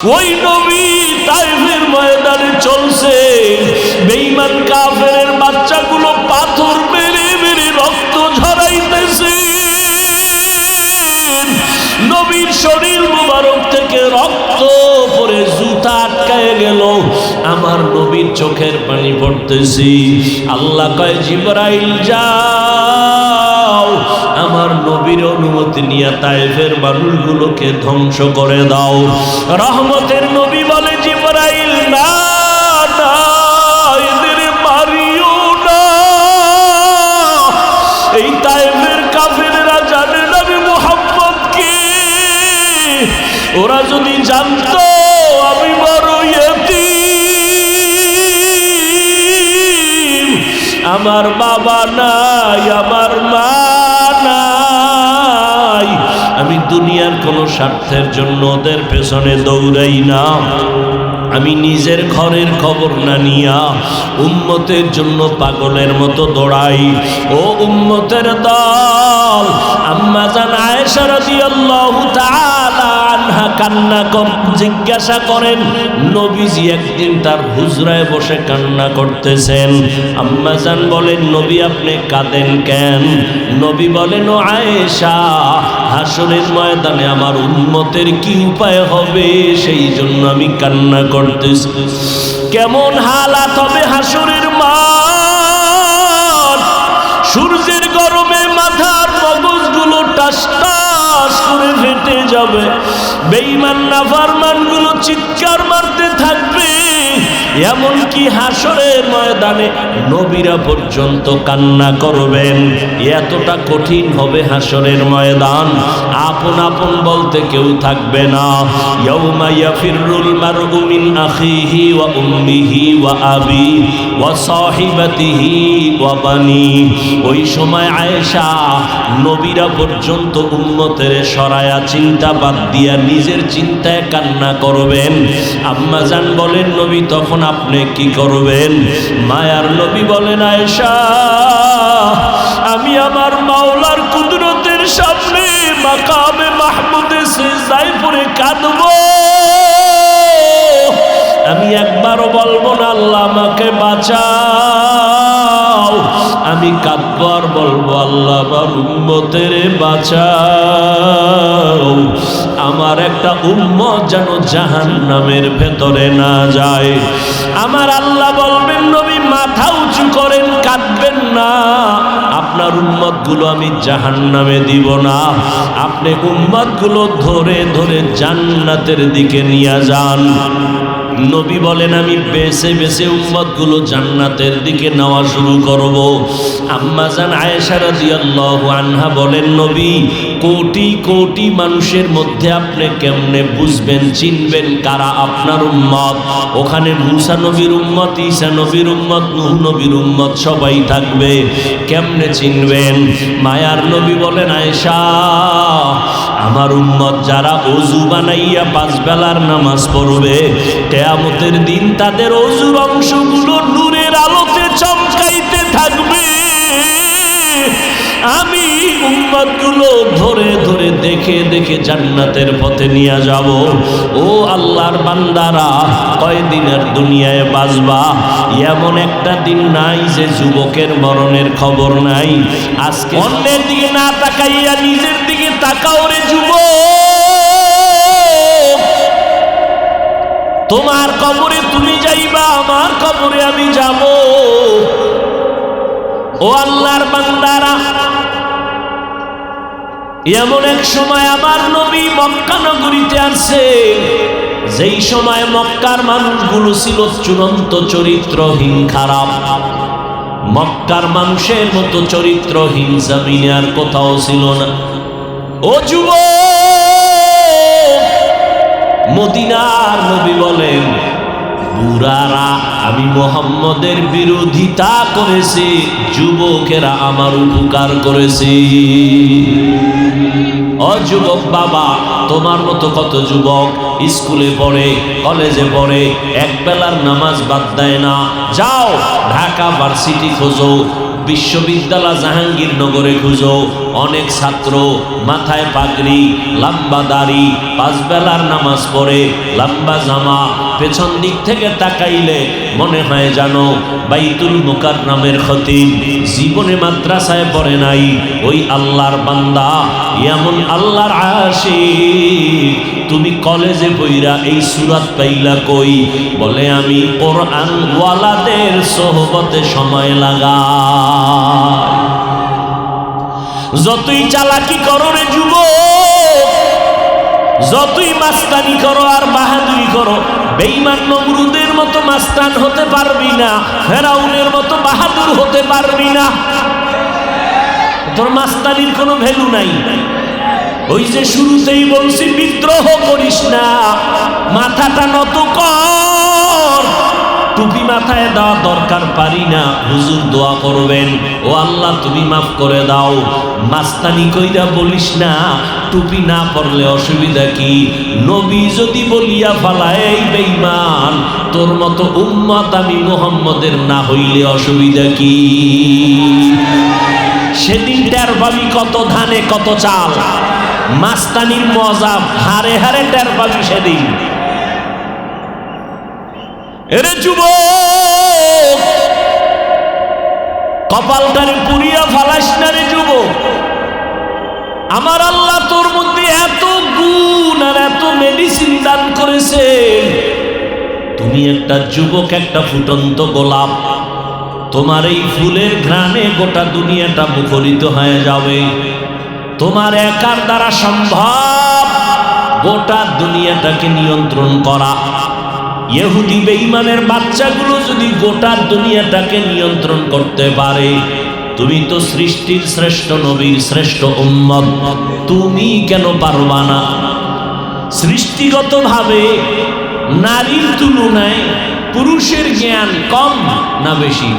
ওই নবী তাইফের ময়দানে চলছে। বেঈমান কাফেরের বাচ্চাগুলো পাথর মেরে মেরে রক্ত ঝরাইতেছে। নবীর শরীর মুবারক থেকে রক্ত পরে জুতা আটকায় গেল। আমার নবীর চোখের পানি পড়তেছি। আল্লাহ কয়, জিবরাইল যাও আমার নবীর অনুমতি নিয়ে তাইফের মানুষগুলোকে ধ্বংস করে দাও। রহমতের নবী বলে, জিবরাইল, না না না। এই তাইফের কাফেররা জানে নবী মোহাম্মদ কে। ওরা যদি জানতো আমি বড় ইয়তীম। আমার বাবা নাই, আমার মা স্বার্থের জন্য ওদের পেছনে দৌড়াই না। আমি নিজের ঘরের খবর না নিয়া উম্মতের জন্য পাগলের মতো দৌড়াই। ও উম্মতের দল, আম্মা জান আয়েশা তাআলা আনহা কান্না কর জিজ্ঞাসা করেন, নবীজি একদিন তার হুজরায় বসে কান্না করতেছেন। আম্মা জান বলেন, নবী আপনি কাঁদেন কেন? নবী বলেন আয়েশা, হাসরের ময়দানে আমার উন্মতের কি উপায় হবে? সেই জন্য আমি কান্না করতেছি। কেমন হালাত হবে হাসরের মা সূর্যের যাবে। বেঈমান নাফারমানগুলো চিৎকার মারতে থাকবে। এমনকি হাসরের ময়দানে নবীরা পর্যন্ত কান্না করবেন। এতটা কঠিন হবে হাসরের ময়দান। আপন আপন বলতে কেউ থাকবে না। আখিহি ওয়া উম্মিহি ওয়া আবি ওয়া সাহিবাতিহি ওয়া বানি। ওই সময় আয়েশা নবীরা পর্যন্ত উম্মতের সরায়া চিন্তা বাদ দিয়া নিজের চিন্তায় কান্না করবেন। আম্মা জান বলেন, নবী, তখন আপনি কি করবেন? মায়ার নবী বলেন, আয়েশা, আমি আমার মাওলার কুদরতের সামনে মাকামে মাহমুদে সিজদায় পড়ে কাঁদবো। আমি একবারও বলব না, আল্লাহ আমাকে বাঁচাও আমি কাঁদবো আর বলব, আল্লাহ আমার উম্মতের বাঁচাও। আমার একটা উম্মত যেন জাহান নামের ভেতরে না যায়। আমার আল্লাহ বলবেন, নবী মাথা উঁচু করেন, কাঁদবেন না। আপনার উম্মতগুলো আমি জাহান নামে দিব না। আপনি উম্মতগুলো ধরে ধরে জান্নাতের দিকে নিয়ে যান। নবী বলেন, আমি বেছে বেছে উম্মতগুলো জান্নাতের দিকে নেওয়া শুরু করব। আম্মা জান আয়েশা রাদিয়াল্লাহু আনহা বলেন, নবী কোটি কোটি মানুষের মধ্যে আপনি কেমনে বুঝবেন, চিনবেন কারা আপনার উম্মত? ওখানে মুসা নবীর উম্মত, ঈসা নবীর উম্মত, নূহ নবীর উম্মত সবাই থাকবে, কেমনে চিনবেন? মায়ার নবী বলেন, আয়েশা, আমার উম্মত যারা অজু বানাইয়া পাঁচ বেলার নামাজ পড়বে, কেয়ামতের দিন তাদের অজুর অংশগুলো নূরের আমি উম্মতগুলো ধরে ধরে দেখে দেখে জান্নাতের পথে নিয়ে যাব। ও আল্লাহর বান্দারা, কয়দিনের দুনিয়ায় বাজবা এমন একটা দিন নাই যে যুবকের মরণের খবর নাই। আজকে অন্যের দিকে না তাকাইয়া নিজের দিকে তাকাও রে যুবক। তোমার কবরে তুমি যাইবা, আমার কবরে আমি যাব। ও আল্লাহর বান্দারা, এমন এক সময় আমার নবী মক্কা নগরীতে আসছে যেই সময় মক্কার মানুষগুলো ছিল চূড়ান্ত চরিত্রহীন, খারাপ। মক্কার মানুষের মতো চরিত্রহীন, জমিনে আর কোথাও ছিল না। ও যুব মদিনার নবী বলেন বুড়ারা, আমি মোহাম্মদের বিরোধিতা করেছি, যুবকেরা আমার উপকার করেছি। অযুবক বাবা, তোমার মতো কত যুবক স্কুলে পড়ে, কলেজে পড়ে এক বেলার নামাজ বাদ দেয় না। যাও, ঢাকা ভার্সিটি খোঁজো বিশ্ববিদ্যালয় জাহাঙ্গীরনগরে খুঁজো। অনেক ছাত্র মাথায় পাগড়ি, লম্বা দাড়ি পাঁচ বেলার নামাজ পড়ে, লম্বা জামা, পেছন দিক থেকে তাকাইলে মনে হয় জানো বাইতুল মুকাররমের খতিব। জীবনে মাদ্রাসায় পড়ে নাই, ওই আল্লাহর বান্দা, এমন আল্লাহর আশিক। তুমি কলেজে বইরা এই সুরাত পাইলা কই? বলে, আমি কোরআন ওয়ালাদের সোহবতে সময় লাগা যতই চালাকি করো রে যুব যতই মাস্তানি করো আর বাহাদুরি করো বেইমান নমরুদের মতো মাস্তান হতে পারবি না, ফেরাউনের মতো বাহাদুর হতে পারবি না। তোর মাস্তানির কোনো ভ্যালু নাই। ওই যে শুরুতেই বলছি, বিদ্রোহ করিস না, মাথাটা নত কর। টুপি মাথায় দেওয়া দরকার পারি না, হুজুর দোয়া করবেন। ও আল্লাহ, তুমি মাফ করে দাও। মাস্তানি কইরা বলিস না, টুপি না পরলে অসুবিধা কি? নবী যদি বলিয়া ফালায়, এই বেঈমান, তোর মতো উম্মত আমি মোহাম্মদের না হইলে অসুবিধা কি? সেদিন টের পাবি কত ধানে, কত চাল। মাস্তানির মজা হারে হারে টের পাবি সেদিন। এরে যুব কপালটারে পুরিয়া ফালাস না রে যুব আমার আল্লাহ তোর মধ্যে এত গুণ আর এত মেডিসিন দান করেছে তুমি একটা যুবক, একটা ফুটন্ত গোলাপ। তোমার এই ফুলের ঘ্রাণে গোটা দুনিয়াটা মুখরিত হয়ে যাবে। তোমার একার দ্বারা সম্ভব। গোটা দুনিয়াটাকে নিয়ন্ত্রণ করা। ইহুদি বেঈমানের বাচ্চাগুলো যদি গোটা দুনিয়াটাকে নিয়ন্ত্রণ করতে পারে, তুমি তো সৃষ্টির শ্রেষ্ঠ নবীর শ্রেষ্ঠ উম্মত। তুমি কেন পারবা না? সৃষ্টিগতভাবে নারীর তুলনায় পুরুষের জ্ঞান কম না বেশি?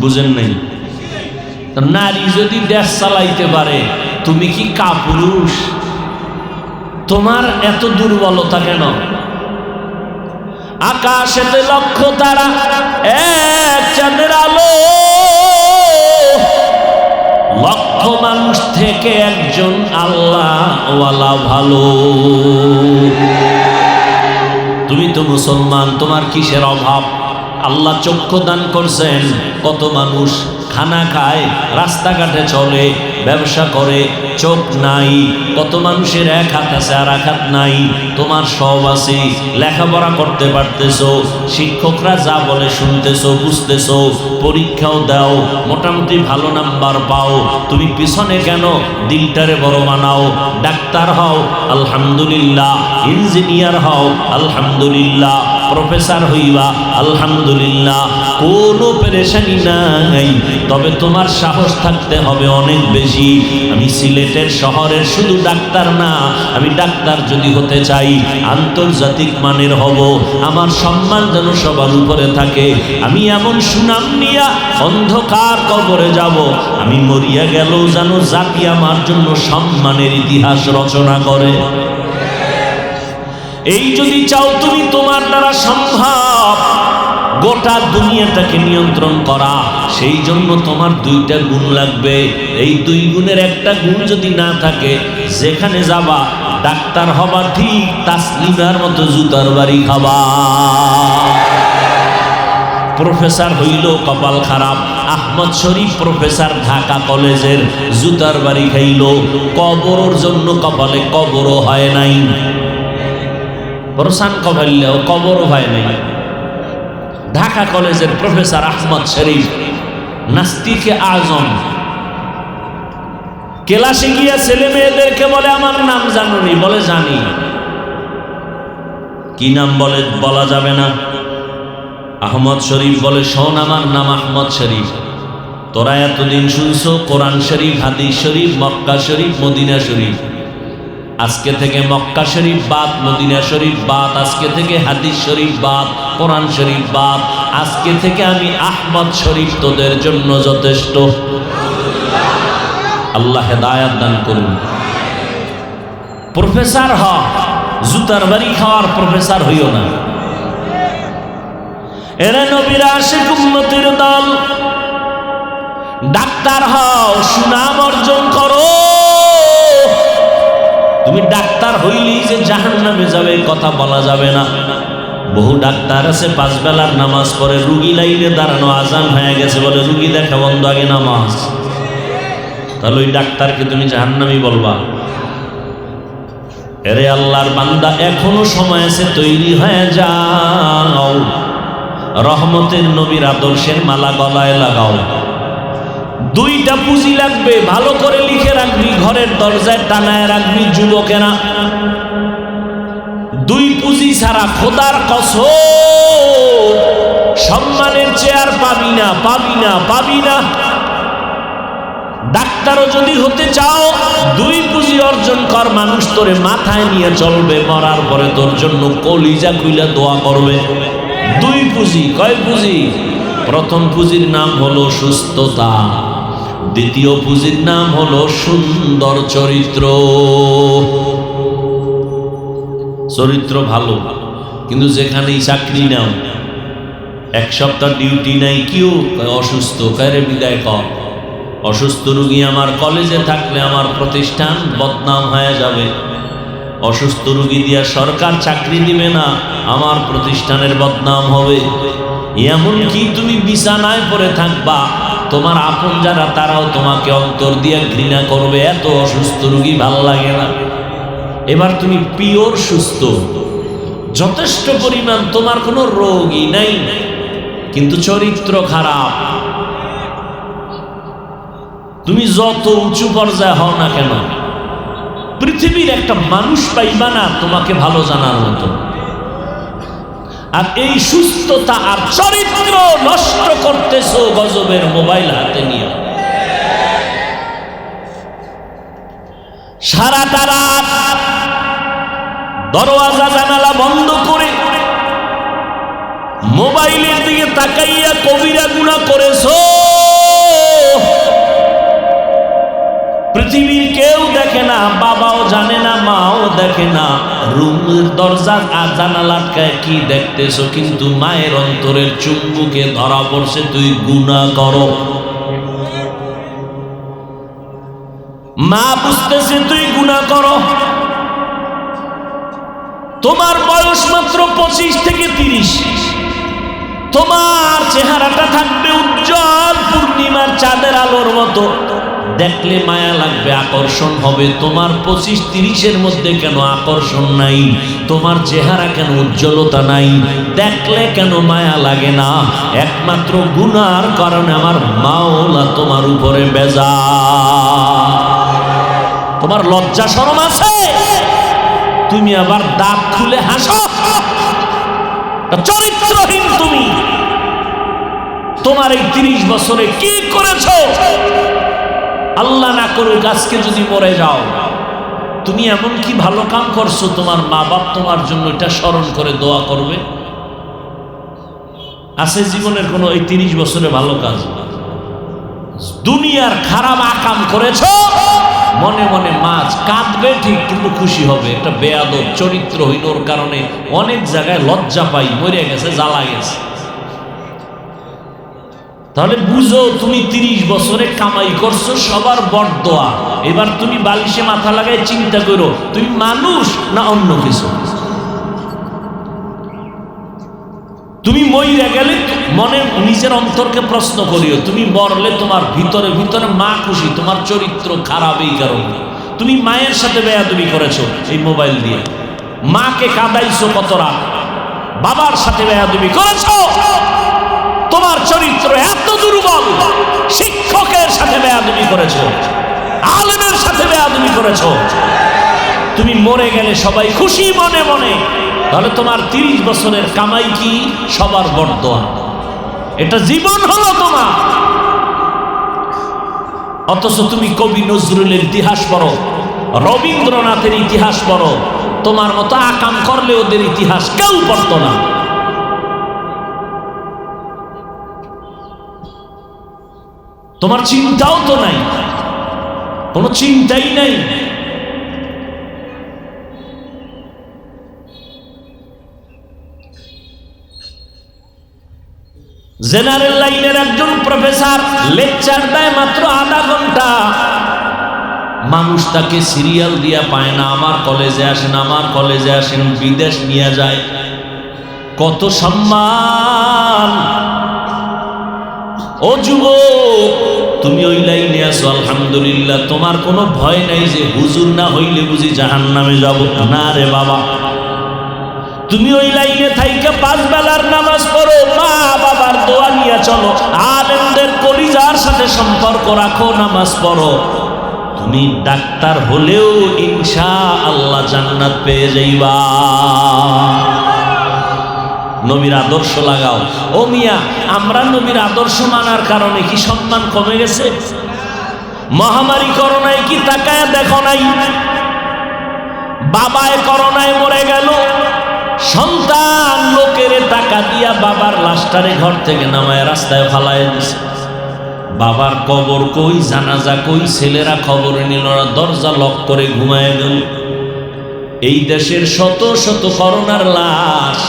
বুঝেন নাই? নারী যদি দেশ চালাইতে পারে, তুমি কি কাপুরুষ? তোমার এত দুর্বলতা কেন? আকাশেতে লক্ষ তারা, এক চাঁদের আলো। লক্ষ মানুষ থেকে একজন আল্লাহ ওয়ালা ভালো। তুমি তো মুসলমান, তোমার কিসের অভাব? আল্লাহ চক্ষু দান করছেন, কত মানুষ খানা খায় রাস্তাঘাটে চলে। ব্যবসা করে, চোখ নাই, কত মানুষের এক হাত আছে আর এক হাত নাই, তোমার সব আছে, লেখাপড়া করতে পারতেছো, শিক্ষকরা যা বলে শুনতেছো, বুঝতেছো, পরীক্ষাও দাও, মোটামুটি ভালো নাম্বার পাও, তুমি পিছনে কেন দিলটারে বড় বানাও, ডাক্তার হও, আলহামদুলিল্লাহ, ইঞ্জিনিয়ার হও, আলহামদুলিল্লাহ, প্রফেসর হইবা, আলহামদুলিল্লাহ, কোনো পেরেশানি নাই, তবে তোমার সাহস থাকতে হবে অনেক বেশি। আমি সিলেটের শহরের শুধু ডাক্তার না, আমি ডাক্তার যদি হতে চাই, আন্তর্জাতিক মানের হব, আমার সম্মান যেন সবার উপরে থাকে। আমি এমন সুনাম নিয়া অন্ধকার কবরে যাব, আমি মরিয়া গেলেও যেন জাতি আমার জন্য সম্মানের ইতিহাস রচনা করে। এই যদি চাও তুমি তোমার দ্বারা সম্ভব গোটা দুনিয়াটাকে নিয়ন্ত্রণ করা, সেই জন্য তোমার দুইটা গুণ লাগবে। এই দুই গুণের একটা গুণ যদি না থাকে, যেখানে যাবা, ডাক্তার হবা, ঠিক তাসলিমার মতো জুতার বাড়ি খাবা। প্রফেসর হইল কপাল খারাপ। আহমদ শরীফ প্রফেসর ঢাকা কলেজের জুতার বাড়ি খাইল। কবরর জন্য কপালে কবরও হয় নাই। বরসান কবাইলেও কবরও হয় নাই। ঢাকা কলেজের প্রফেসর আহমদ শরীফ, নাস্তিকে আজম। কেলাসে গিয়া ছেলে মেয়েদেরকে বলে, আমার নাম জানুনি। বলে, জানি। কি নাম বলে, বলা যাবে না। আহমদ শরীফ বলে, শোন, আমার নাম আহমদ শরীফ। তোরা এতদিন শুনছো, কোরআন শরীফ, হাদিস শরীফ, মক্কা শরীফ, মদিনা শরীফ। আজকে থেকে মক্কা শরীফ বাদ, মদিনা শরীফ বাদ, আজকে থেকে হাদিস শরীফ বাদ, কোরআন শরীফ বাদ, আজকে থেকে আমি আহমদ শরীফ তোদের জন্য যথেষ্ট। আল্লাহ হেদায়াত দান করুন। প্রফেসর হ, জুতার বাড়ি খাওয়ার প্রফেসর হইও না। এরা নবীর আশিক উম্মতির দল, ডাক্তার হও, সুনাম অর্জন করো। তুমি ডাক্তার হইলেই যে জাহান নামে যাবে কথা বলা যাবে না। বহু ডাক্তার আছে, পাঁচ বেলার নামাজ পড়ে, রুগী লাইনে দাঁড়ানো আজান হয়ে গেছে বলে, রুগী দেখা বন্ধ আগে নামাজ। তাহলে ওই ডাক্তারকে তুমি জাহান্নামি বলবা। এরে আল্লাহর বান্দা, এখনও সময় আছে, তৈরি হয়ে যাও। রহমতের নবীর আদর্শের মালা গলায় লাগাও। দুইটা পুঁজি লাগবে, ভালো করে লিখে রাখবি, ঘরের দরজায় টানায় রাখবি যুবকেরা। দুই পুঁজি ছাড়া খোদার কস সম্মানের চেয়ার পাবি না পাবি না পাবি না। ডাক্তারও যদি হতে চাও, দুই পুঁজি অর্জন কর, মানুষ তোরে মাথায় নিয়ে চলবে, মরার পরে তোর জন্য কলিজা কুইলা দোয়া করবে। দুই পুঁজি, কয় পুঁজি? প্রথম পুঁজির নাম হলো সুস্থতা। দ্বিতীয় পুঁজির নাম হলো সুন্দর চরিত্র। চরিত্র ভালো, কিন্তু যেখানেই চাকরি নাও, এক সপ্তাহ ডিউটি নাই, কেউ? অসুস্থ। কারে বিদায় কর। অসুস্থ রুগী আমার কলেজে থাকলে আমার প্রতিষ্ঠান বদনাম হয়ে যাবে। অসুস্থ রুগী দিয়া সরকার চাকরি দিবে না, আমার প্রতিষ্ঠানের বদনাম হবে। এমনকি তুমি বিছানায় পড়ে থাকবা তোমার আপন যারা, তারাও তোমাকে অন্তর দিয়ে ঘৃণা করবে। এত অসুস্থ রুগী ভালো লাগে না। এবার তুমি পিওর সুস্থ। যথেষ্ট পরিমাণ তোমার কোনো রোগই নাই, কিন্তু চরিত্র খারাপ। তুমি যত উঁচু পর্যায়ে হও না কেন, পৃথিবীর একটা মানুষ পাইবা না তোমাকে ভালো জানার মতো। আর এই সুস্থতা আর চরিত্র নষ্ট করতেছো গজবের মোবাইল হাতে নিয়ে। সারাটা রাত দরওয়াজা, জানালা বন্ধ করে মোবাইলের দিকে তাকাইয়া কবিরা গুণা করেছ। পৃথিবীর কেউ দেখে না, বাবাও জানে না, মাও দেখে না। রুমের দরজা আর জানালা আটকায় কি দেখতেছো? কিন্তু মায়ের অন্তরের চুম্বুকে ধরা পড়ছে, তুই গুণা করো। মা বুঝতেছে, তুই গুণা করো। তোমার বয়স মাত্র পঁচিশ থেকে তিরিশ। তোমার চেহারাটা থাকবে উজ্জ্বল পূর্ণিমার চাঁদের আলোর মতো। দেখলে মায়া লাগবে, আকর্ষণ হবে। তোমার পঁচিশ তিরিশের মধ্যে কেন আকর্ষণ নাই? তোমার চেহারা কেন উজ্জ্বলতা নাই? দেখলে কেন মায়া লাগে না? একমাত্র গুনার কারণে আমার মাওলা তোমার উপরে বেজা তোমার লজ্জা শরম আছে? তুমি আবার দাঁত খুলে হাসো। চরিত্রহীন তুমি। তোমার এই তিরিশ বছরে কি করেছ? আল্লাহ না করুক, আজকে যদি মরে যাও, তুমি এমন কি ভালো কাম করছ? তোমার মা বাপ তোমার জন্য এটা স্মরণ করে দোয়া করবে। আছে জীবনের কোনো এই তিরিশ বছরে ভালো কাজ? দুনিয়ার খারাপ আকাম করেছ? মনে মনে মাছ কাঁদবে ঠিক, কিন্তু খুশি হবে। একটা বেয়াদব চরিত্রহীনর কারণে অনেক জায়গায় লজ্জা পাই, মরে গেছে, জ্বালা গেছে। তাহলে বুঝো তুমি তিরিশ বছরে কামাই করছ, সবার বরদোয়া। এবার তুমি বালিশে মাথা লাগাই চিন্তা করো, তুমি মানুষ না অন্য কিছু? তুমি মইরা গেলে মনে নিজের অন্তরকে প্রশ্ন করিও, তুমি মরলে তোমার ভিতরে ভিতরে মা খুশি, তোমার চরিত্র খারাপ এই কারণে। তুমি মায়ের সাথে বেয়াদবি করেছ এই মোবাইল দিয়ে। মাকে কাঁদাইছো কত রাত? বাবার সাথে বেয়াদবি করেছ? তোমার চরিত্র এত দুর্বল, শিক্ষকের সাথে বেয়াদবি করেছ, আলেমের সাথে বেয়াদবি করেছ। তুমি মরে গেলে সবাই খুশি মনে মনে, তাহলে তোমার তিরিশ বছরের কামাই কি? সবার বর্দোয়া এটা জীবন হলো তোমার। অথচ তুমি কবি নজরুলের ইতিহাস পড়ো, রবীন্দ্রনাথের ইতিহাস পড়ো, তোমার মতো আকাম করলে ওদের ইতিহাস কেউ পড়তো না। তোমার চিন্তাও তো নাই। কোনো চিন্তাই নাই। জেনারেল লাইনের একজন প্রফেসর লেকচার দেয় মাত্র আধা ঘণ্টা। মানুষ তাকে সিরিয়াল দিয়া পায় না, আমার কলেজে আসেন, আমার কলেজে আসেন, বিদেশ নিয়ে যায়। কত সম্মান। ও যুবক তুমি ওই লাইনে আছো, আলহামদুলিল্লাহ। তোমার কোনো ভয় নাই যে হুজুর না হইলে বুঝি জাহান নামে যাব। না রে বাবা। তুমি ওই লাইনে থাইকে পাঁচ বেলার নামাজ পড়ো, মা বাবার দোয়া নিয়ে চলো। আলেমদের কলিজার সাথে সম্পর্ক রাখো, নামাজ পড়ো। তুমি ডাক্তার হলেও ইনশা আল্লাহ জান্নাত পেয়ে যাইবা। নবীর আদর্শ লাগাও। ও মিয়া, আমরা নবীর আদর্শ মানার কারণে কি সম্মান কমে গেছে? মহামারী করোনায় কি তাকায় দেখো নাই? বাবায় করোনায় মরে গেল। সন্তান লোকের টাকা দিয়া বাবার লাশটারে ঘর থেকে নামায় রাস্তায় ফালায় দিছে। বাবার কবর কই, জানাজা কই, ছেলেরা খবর নিল না, দরজা লক করে ঘুমায় গেল। এই দেশের শত শত করোনার লাশ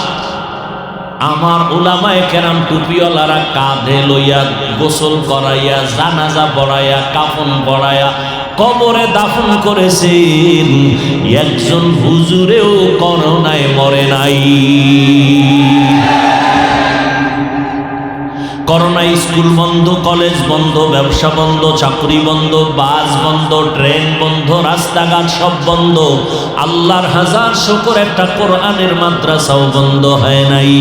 আমার ওলামায় কেরাম টুপিওয়ালারা কাঁধে লইয়া গোসল করাইয়া, জানাজা পড়াইয়া, কাফন পড়াইয়া কবরে দাফন করেছেন। একজন হুজুরেও করোনায় মরে নাই। করোনায় স্কুল বন্ধ, কলেজ বন্ধ, ব্যবসা বন্ধ, চাকরি বন্ধ, বাস বন্ধ, ট্রেন বন্ধ, রাস্তাঘাট সব বন্ধ। আল্লাহর হাজার শকর একটা কোরআনের মাদ্রাসাও বন্ধ হয় নাই।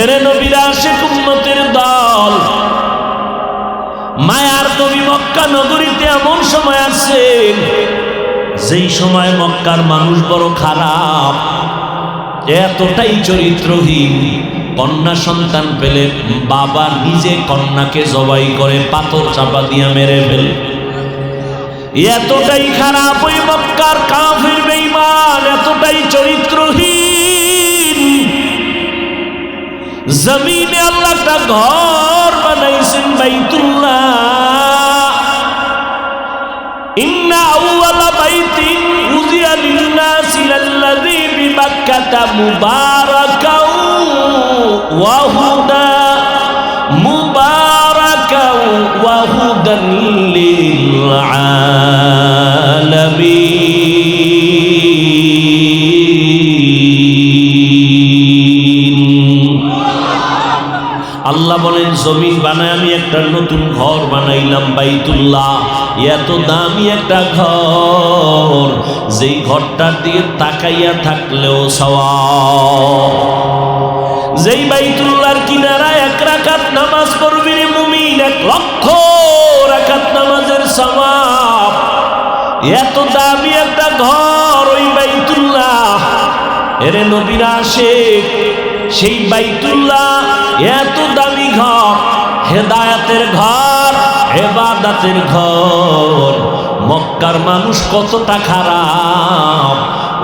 এরে নবীরা শেখ উম্মতের দল, মায়ার নবী মক্কা নগরীতে এমন সময় আছে, যেই সময় মক্কার মানুষ বড় খারাপ, এতটাই চরিত্রহীন। কন্যা সন্তান পেলে বাবা নিজে কন্যাকে জবাই করে পাথর চাপা দিয়া মেরে ফেলে। এতটাই খারাপ ওই মক্কার কাফির বেঈমান, এতটাই চরিত্রহীন। জমিনে আল্লাহ একটা ঘর বানাইছেন বাইতুল্লাহ। ইন্না আউয়ালা বাইতিন উজিয়া লিন-নাসি লাল্লাযী বিবাক্কাতা মুবারাকাও ওয়া হুদান লিল আলামিন। আল্লাহ বলেন, জমিন বানায় আমি একটা নতুন ঘর বানাইলাম বাইতুল্লাহ। এত দামি একটা ঘর। যেই ঘরটার দিকে তাকাইয়া থাকলেও সওয়াব। যেই বাইতুল্লাহর কিনারা এক রাকাত নামাজ পড়বি রে মুমিন, এক লক্ষ রাকাত নামাজের সওয়াব। এত দামি একটা ঘর ওই বাইতুল্লাহ। এরে নবীরা আসে সেই বাইতুল্লাহ এত দামি ঘর, হেদায়াতের ঘর, হেবাদাতের ঘর। মক্কার মানুষ কতটা খারাপ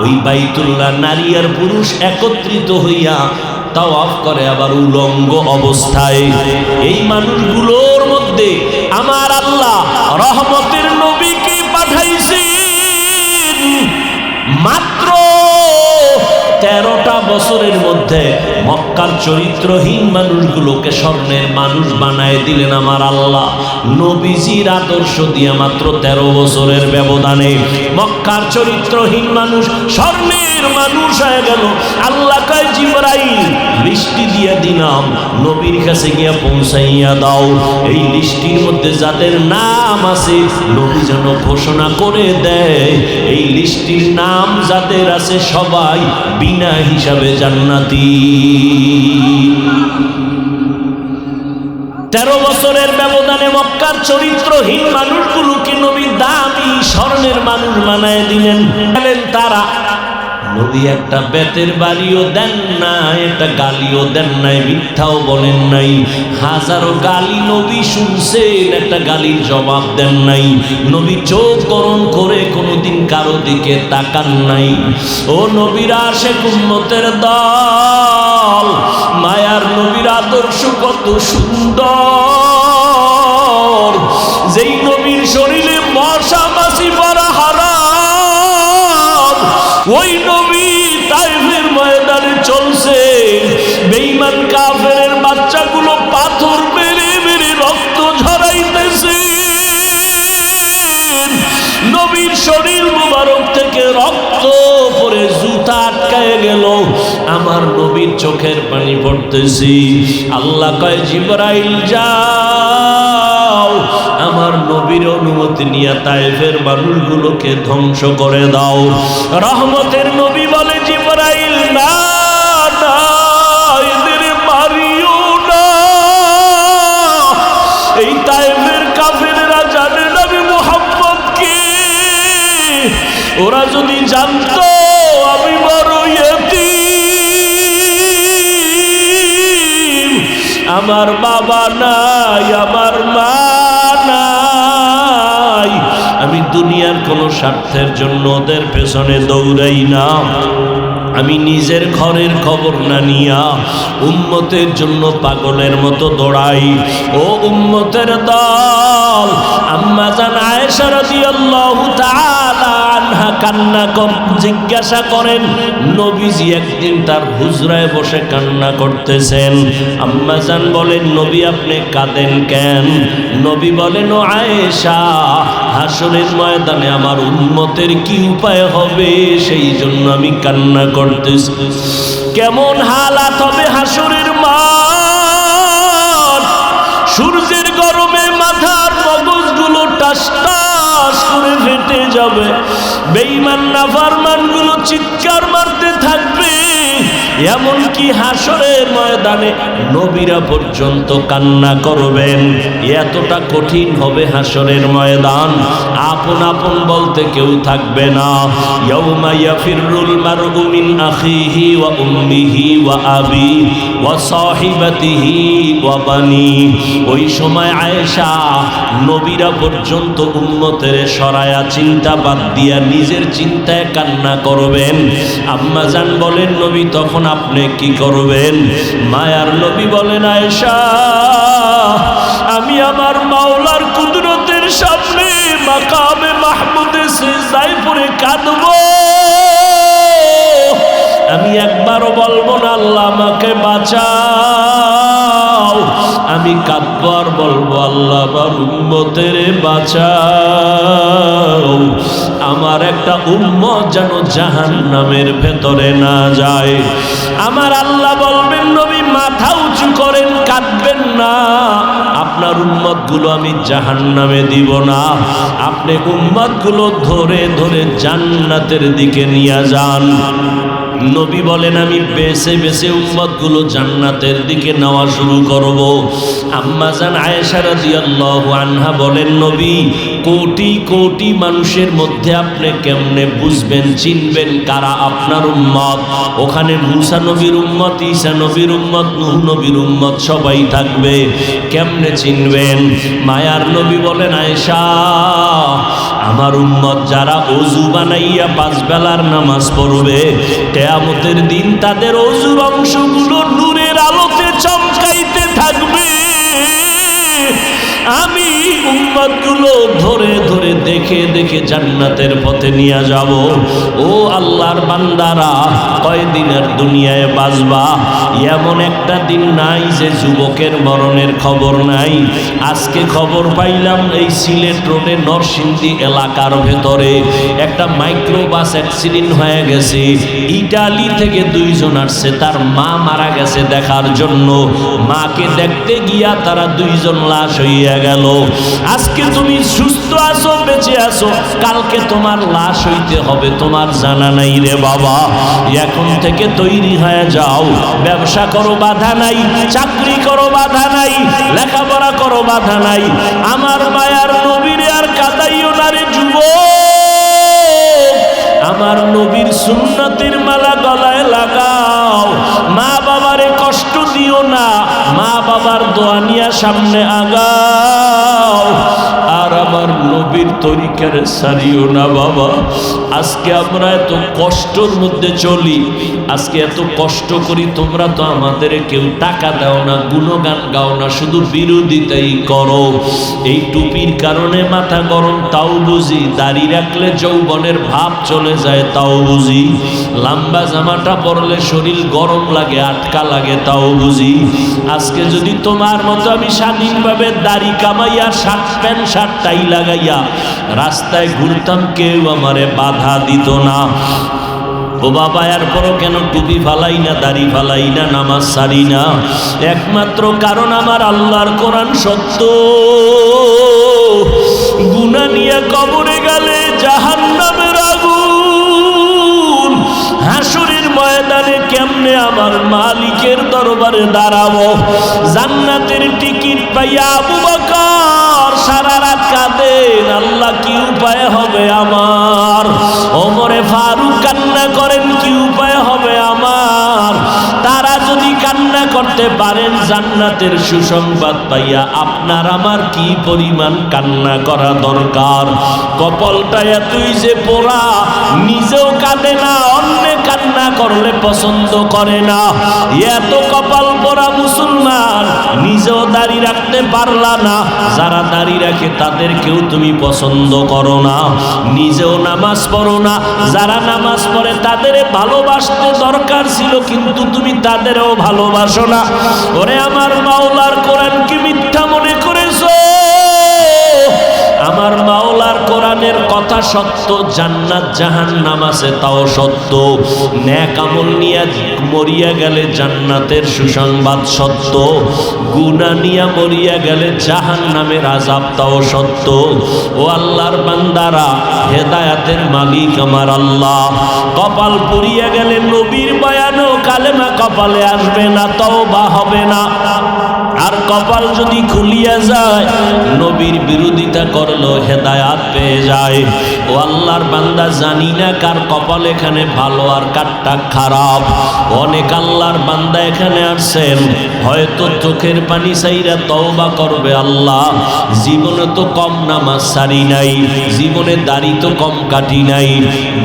ওই বাইতুল্লাহ নারী আর পুরুষ একত্রিত হইয়া তাওয়াফ করে আবার উলঙ্গ অবস্থায়। এই মানুষগুলোর মধ্যে আমার আল্লাহ রহমতের নবীকে পাঠাইছেন। মাত্র তেরোটা বছরের মধ্যে মক্কার চরিত্রহীন মানুষগুলোকে স্বর্ণের মানুষ বানায় দিলেন আমার আল্লাহ। নবীজির আদর্শ দিয়ে মাত্র তেরো বছরের ব্যবধানে মক্কার চরিত্রহীন মানুষ স্বর্ণের মানুষ হয়ে গেল। আল্লাহ লিস্টি দিয়ে দিলাম। নবীর কাছে গিয়া পৌঁছাইয়া দাও। এই লিস্টির মধ্যে যাদের নাম আছে, নবী যেন ঘোষণা করে দেয়। এই লিস্টির নাম যাদের আছে, সবাই বিনা হিসাবে জান্নাতি। তেরো বছরের ব্যবধানে মক্কার চরিত্রহীন মানুষগুলোকে নবী দামি স্বর্ণের মানুষ বানায় দিলেন। তারা নবী একটা বেতের বাড়িও দেন নাই, একটা গালিও দেন নাই, মিথ্যাও বলেন নাই। হাজারো গালি নবী শুনছেন, একটা গালির জবাব দেন নাই। নবী চোখ করণ করে কোনোদিন কারও দিকে তাকান নাই। ও নবীরা সে কুম্মতের দল, মায়ার নবীর আদর্শ কত সুন্দর। যেই নবীর শরীরে মশা মাসি রক্ত পরে জুতা আটকায় গেল। আমার নবীর চোখের পানি পড়তেছি। আল্লাহ কয়, জিবরাইল, যাও। আমার নবীর অনুমতি নিয়ে তাইফের মানুষগুলোকে ধ্বংস করে দাও। রহমতের নবী বলে, জিবরাইল ওরা যদি জানতো আমি বড় আমার বাবা নাই, আমার মা নাই। আমি দুনিয়ার কোনো স্বার্থের জন্য ওদের পেছনে দৌড়াই না। আমি নিজের ঘরের খবর না নিয়া উম্মতের জন্য পাগলের মতো দৌড়াই। ও উম্মতের দল, আম্মা জান আয়েশা রাদিয়াল্লাহু তাআলা কান্না জিজ্ঞাসা করেন, নবীজি একদিন তার হুজরায় বসে কান্না করতেছেন। আম্মা জান বলেন, নবী আপনি কাঁদেন কেন? নবী বলেন, ও আয়েশা, হাসরের ময়দানে আমার উন্মতের কি উপায় হবে? সেই জন্য আমি কান্না করতেছি। কেমন হালাত হবে হাসরের মা সূর্যের গরমে মাথার মগজগুলো টাস টাস করে ফেটে যাবে। বেঈমান নাফারমানগুলো চিৎকার মারতে থাকবে। এমনকি হাসরের ময়দানে নবীরা পর্যন্ত কান্না করবেন। এতটা কঠিন হবে হাসরের ময়দান। আপন আপন বলতে কেউ থাকবে না। ইয়াউমা ইয়াফিরুল মারউ আখিহি ওয়া উম্মিহি ওয়া আবি ওয়া সাহিবাতিহি ওয়া বানি। ওই সময় আয়েশা নবীরা পর্যন্ত উম্মতের সরায়া চিন্তা বাদ দিয়া নিজের চিন্তায় কান্না করবেন। আম্মা বলেন, নবী তখন আপনি কি করবেন? মায়ার নবী বলেন, আয়েশা, আমি আমার মাওলার কুদরতের সামনে মাকামে মাহমুদে সিজদায় পরে কাঁদবো। আমি একবারও বলব না, আল্লাহ আমাকে বাঁচাও আমি কাঁদবো আর বলব, আল্লাহ আমার উম্মতের বাঁচাও। আমার একটা উম্মত যেন জাহান নামের ভেতরে না যায়। আমার আল্লাহ বলবেন, নবী মাথা উঁচু করেন, কাঁদবেন না। আপনার উম্মতগুলো আমি জাহান নামে দিব না। আপনি উম্মতগুলো ধরে ধরে জান্নাতের দিকে নিয়ে যান। নবী বলেন, আমি বেছে বেছে উম্মতগুলো জান্নাতের দিকে নেওয়া শুরু করব। আম্মা জান আয়েশা রাদিয়াল্লাহু আনহা বলেন, নবী, কোটি কোটি মানুষের মধ্যে আপনি কেমনে বুঝবেন, চিনবেন কারা আপনার উম্মত? ওখানে মুসা নবীর উম্মত, ঈসা নবীর উম্মত, নূহ নবীর উম্মত সবাই থাকবে। কেমনে চিনবেন? মায়ার নবী বলেন, আয়েশা আমার উম্মত যারা অজু বানাইয়া পাঁচ বেলার নামাজ পড়বে, কেয়ামতের দিন তাদের অজুর অংশগুলো নূরের আলোতে চমকাইতে থাকবে। আমি উম্মতগুলো ধরে ধরে দেখে দেখে জান্নাতের পথে নিয়ে যাব। ও আল্লাহর বান্দারা, কয়দিনের দুনিয়ায় বাঁচবা? এমন একটা দিন নাই যে যুবকের মরণের খবর নাই। আজকে খবর পাইলাম এই সিলেট রোডে নরসিংদী এলাকার ভেতরে একটা মাইক্রো বাস অ্যাক্সিডেন্ট হয়ে গেছে। ইটালি থেকে দুইজন আসছে, তার মা মারা গেছে দেখার জন্য। মাকে দেখতে গিয়া তারা দুইজন লাশ হইয়া গেল। আজকে তুমি সুস্থ আছো, বেঁচে আছো, কালকে তোমার লাশ হইতে হবে, তোমার জানা নাই রে বাবা। এখন থেকে তৈরি হয়ে যাও, ব্যবসা করো, বাধা নাই, চাকরি করো, বাধা নাই, লেখাপড়া করো, বাধা নাই। আমার মায়ার নবীরে আর কাদাইও না রে যুবক। আমার নবীর সুন্নতির মালা গলায় লাগাও। মা না মা বাবার দোয়া নিয়ে সামনে আগাও। আমার নবীর তরিকারে সারিও না বাবা। আজকে আমরা এত কষ্টর মধ্যে চলি, আজকে এত কষ্ট করি, তোমরা তো আমাদের কেউ টাকা দাও না, গুণগান গাও না, শুধু বিরোধিতাই করো। এই টুপির কারণে মাথা গরম, তাও বুঝি। দাড়ি রাখলে যৌবনের ভাব চলে যায়, তাও বুঝি। লম্বা জামাটা পরলে শরীর গরম লাগে, আটকা লাগে, তাও বুঝি। আজকে যদি তোমার মতো আমি স্বাধীনভাবে দাড়ি কামাইয়া, শার্ট প্যান্ট, শার্ট টাই লাগাইয়া রাস্তায় ঘুরতাম কেউ আমারে বাধা দিত না। ও বাবা, এরপরও কেন টুপি ফালাই না, দাড়ি ফালাই না, নামাজ সারি না? একমাত্র কারণ আমার আল্লাহর কোরআন সত্য। গুনা নিয়ে কবরে গেলে জাহান নামের আগুন। হাসুরের ময়দানে কেমনে আমার মালিকের দরবারে দাঁড়াবো? জান্নাতের টিকিট পাইয়া আবু সারা রাত কাঁদেন, আল্লাহ কি উপায় হবে আমার? ওমরে ফারুক কান্না করেন, কি উপায় হবে আমার? তারা যদি কান্না করতে পারেন, জান্নাতের সুসংবাদ পাইয়া আপনার আমার কি পরিমাণ কান্না করা দরকার? কপালটা এতই যে পোড়া, নিজেও কাঁদে না অন্য কান্না করলে পছন্দ করে না। এত কপাল পোড়া মুসলমান নিজেও দাড়ি রাখতে পারলা না। যারা দাড়ি রাখে তাদেরকেও তুমি পছন্দ করো না। নিজেও নামাজ পড়ো না। যারা নামাজ পড়ে তাদের ভালোবাসতে দরকার ছিল, কিন্তু তুমি তাদেরও ভালোবাসো না। ওরে আমার মাওলার কোরআন কি আমার মাওলার কোরআনের কথা সত্য, জান্নাত জাহান নাম আছে, তাও সত্য। ন্যাক আমল নিয়ে মরিয়া গেলে জান্নাতের সুসংবাদ সত্য। গুনা নিয়া মরিয়া গেলে জাহান নামের আজাব তাও সত্য। ও আল্লাহর বান্দারা, হেদায়াতের মালিক আমার আল্লাহ। কপাল পুড়িয়া গেলে নবীর বয়ানও কালেমা কপালে আসবে না তাও বা হবে না। কপাল যদি খুলিয়া যায়, নবীর বিরোধিতা করল হেদায়াত পেয়ে যায়। ও আল্লাহর বান্দা জানি না কার কপাল এখানে ভালো আর কারটা খারাপ। অনেক আল্লাহর বান্দা এখানে আসছেন হয়তো চোখের পানি চাইরা তওবা করবে আল্লাহ। জীবনে তো কম নামাজ সারি নাই, জীবনে দাড়ি তো কম কাটি নাই।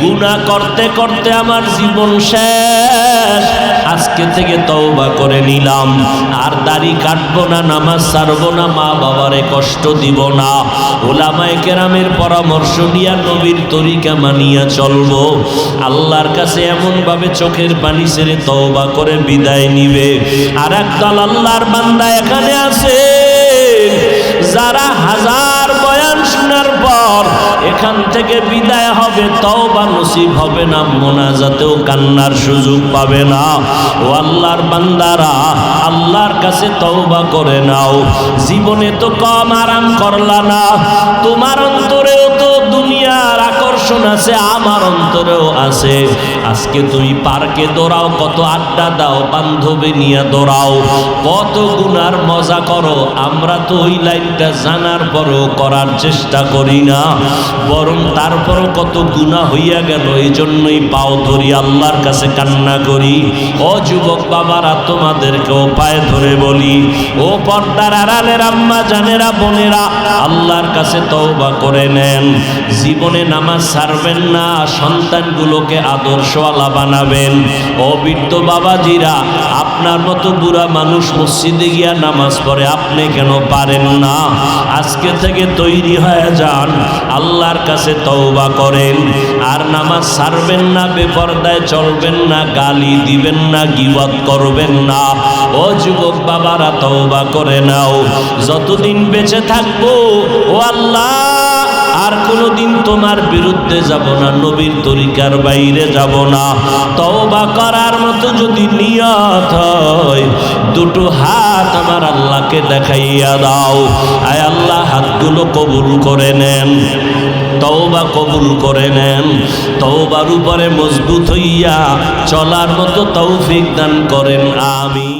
গুনাহ করতে করতে আমার জীবন শেষ। আজকে থেকে তওবা করে নিলাম। আর দাড়ি কাটবো না, নামাজ ছাড়বো না, মা বাবারে কষ্ট দিব না। ওলামায়ে কেরামের পরামর্শ নিয়া নবীর তরিকা মানিয়া চলবো। আল্লাহর কাছে এমন ভাবে চোখের পানি ছেড়ে তওবা করে বিদায় নিবে। আর একদল আল্লাহর বান্দা এখানে আছে, যারা হাজার বয়ান শোনার পর এখান থেকে বিদায় হবে তাও বা নসিব হবে না, মোনাজাতেও কান্নার সুযোগ পাবে না। ও আল্লাহর বান্দারা, আল্লাহর কাছে তওবা করে নাও। জীবনে তো কম আরাম করলা না, তোমার অন্তরেও তো দুনিয়ার আকর্ষণ আছে, আমার অন্তরেও আছে। আজকে তুমি পার্কে দৌড়াও, কত আড্ডা দাও, বান্ধবী নিয়ে দৌড়াও। কত গুনার মজা করো, আমরা তো ওই লাইনটা জানার পরও করার চেষ্টা করি না। বরং তারপরও কত গুণা হইয়া গেল এই জন্যই পাও ধরি আল্লাহর কাছে কান্না করি। ও যুবক বাবারা তোমাদেরকেও পায়ে ধরে বলি, ও পর্দার আড়ালের আম্মা, জানেরা, বোনেরা, আল্লাহর কাছে তওবা করে নেন। জীবনে নামাজ ছাড়বেন না, সন্তানগুলোকে আদর্শওয়ালা বানাবেন। ও বাবাজিরা, আপনার মতো বুড়া মানুষ মসজিদে গিয়া নামাজ পড়ে আপনি কেন পারেন না? আজকে থেকে তৈরি হয়ে যান, আল্লাহর কাছে তওবা করেন। আর নামাজ ছাড়বেন না, বেপরদায় চলবেন না, গালি দিবেন না, গিবত করবেন না। ও যুবক বাবারা, তওবা করে নাও। যতদিন বেঁচে থাকব, ও আল্লাহ আর কোনোদিন তোমার বিরুদ্ধে যাব না, নবীর তরিকার বাইরে যাব না। তওবা করার মতো যদি নিয়ত হয়, দুটো হাত আমার আল্লাহকে দেখাইয়া দাও। আয় আল্লাহ, হাতগুলো কবুল করে নেন, তওবা কবুল করে নেন। তওবার উপরে মজবুত হইয়া চলার মতো তৌফিক দান করেন আমি